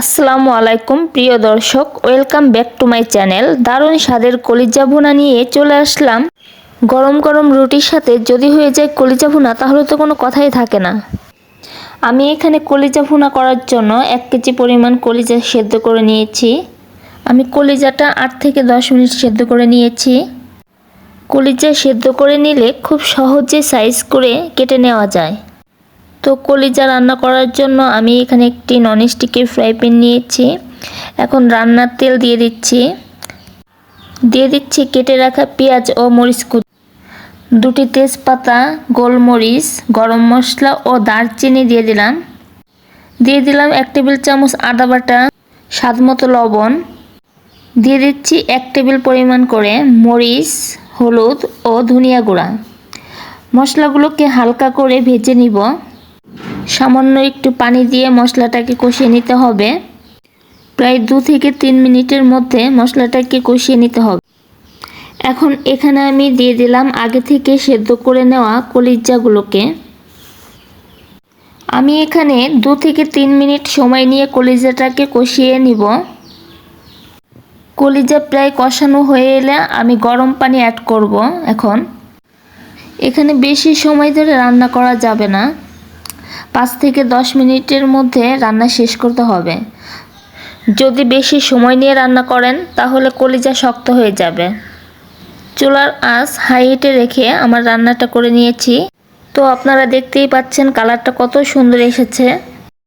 আসসালামু আলাইকুম, প্রিয় দর্শক, welcome back to my channel. দারুণ স্বাদের কলিজা ভুনা নিয়ে চলে আসলাম। গরম গরম রুটির সাথে যদি হয়ে যায় কলিজা ভুনা, তাহলে তো কোনো কথাই থাকে না। আমি এখানে কলিজা ভুনা করার জন্য এক কেজি পরিমাণ কলিজা সেদ্ধ করে নিয়েছি। আমি কলিজাটা আট থেকে দশ মিনিট সেদ্ধ করে নিয়েছি। কলিজা সেদ্ধ করে নিলে খুব সহজে সাইজ করে কেটে নেওয়া যায়। তো কলিজা রান্না করার জন্য আমি এখানে একটি ননস্টিকের ফ্রাই প্যান নিয়েছি। এখন রান্নার তেল দিয়ে দিচ্ছি। দিয়ে দিচ্ছি কেটে রাখা পেঁয়াজ ও মরিচ কুচি। দুটি তেজপাতা, গোলমরিচ, গরম মশলা ও দারচিনি দিয়ে দিলাম। দিয়ে দিলাম এক টেবিল চামচ আদা বাটা, স্বাদ মতো লবণ। দিয়ে দিচ্ছি এক টেবিল পরিমাণ করে মরিচ, হলুদ ও ধনিয়া গুঁড়া। মশলাগুলোকে হালকা করে ভেজে নিব। সামান্য একটু পানি দিয়ে মশলাটাকে কষিয়ে নিতে হবে। প্রায় দু থেকে তিন মিনিটের মধ্যে মশলাটাকে কষিয়ে নিতে হবে। এখন এখানে আমি দিয়ে দিলাম আগে থেকে সেদ্ধ করে নেওয়া কলিজাগুলোকে। আমি এখানে দু থেকে তিন মিনিট সময় নিয়ে কলিজাটাকে কষিয়ে নিব। কলিজা প্রায় কষানো হয়ে এলে আমি গরম পানি অ্যাড করব এখন। এখানে বেশি সময় ধরে রান্না করা যাবে না। পাঁচ থেকে দশ মিনিটের মধ্যে রান্না শেষ করতে হবে। যদি বেশি সময় নিয়ে রান্না করেন, তাহলে কলিজা শক্ত হয়ে যাবে। চুলার আঁচ হাই হিটে রেখে আমার রান্নাটা করে নিয়েছি। তো আপনারা দেখতেই পাচ্ছেন কালারটা কত সুন্দর এসেছে।